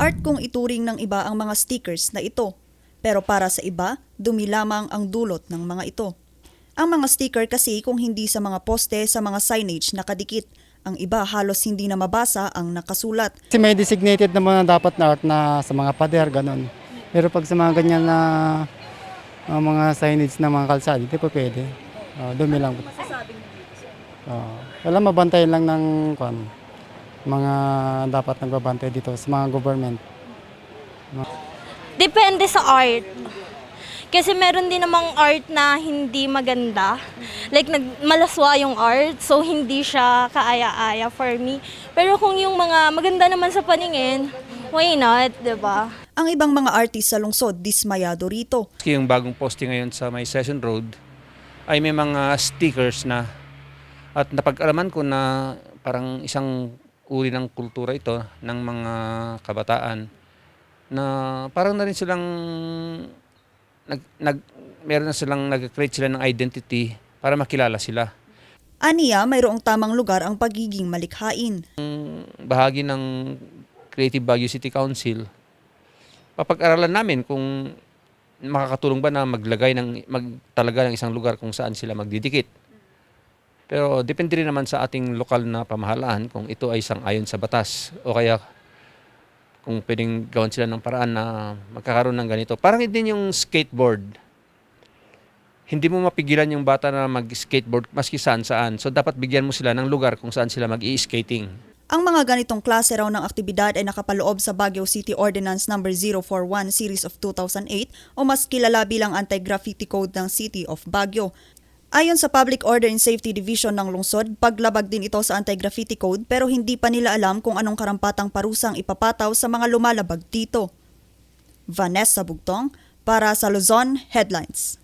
Art kung ituring ng iba ang mga stickers na ito. Pero para sa iba, dumi lamang ang dulot ng mga ito. Ang mga sticker kasi kung hindi sa mga poste sa mga signage nakadikit. Ang iba halos hindi na mabasa ang nakasulat. Kasi may designated naman na dapat na art na sa mga pader, ganun. Pero pag sa mga ganyan na uh, mga signage na mga kalsada, hindi pa pwede. Uh, dumi lang. Uh, wala mabantay lang ng kwan, mga dapat nagbabantay dito sa mga government. Depende sa art. Kasi meron din namang art na hindi maganda. Like, nag, malaswa yung art, so hindi siya kaaya-aya for me. Pero kung yung mga maganda naman sa paningin, why not, 'di ba? Ang ibang mga artist sa lungsod dismayado rito. Yung bagong posting ngayon sa may Session Road ay may mga stickers na at napag-alaman ko na parang isang uri ng kultura ito ng mga kabataan na parang na rin silang nag, nag meron na silang nag-create sila ng identity para makilala sila. Aniya, mayroong tamang lugar ang pagiging malikhain. bahagi ng Creative Baguio City Council, papag-aralan namin kung makakatulong ba na maglagay ng magtalaga ng isang lugar kung saan sila magdidikit. Pero depende rin naman sa ating lokal na pamahalaan kung ito ay isang ayon sa batas o kaya kung pwedeng gawan sila ng paraan na magkakaroon ng ganito. Parang din yung skateboard. Hindi mo mapigilan yung bata na mag-skateboard maski saan saan. So dapat bigyan mo sila ng lugar kung saan sila mag-i-skating. Ang mga ganitong klase raw ng aktibidad ay nakapaloob sa Baguio City Ordinance No. 041 Series of 2008 o mas kilala bilang Anti-Graffiti Code ng City of Baguio. Ayon sa Public Order and Safety Division ng lungsod, paglabag din ito sa Anti-Graffiti Code pero hindi pa nila alam kung anong karampatang parusang ipapataw sa mga lumalabag dito. Vanessa Bugtong para sa Luzon Headlines.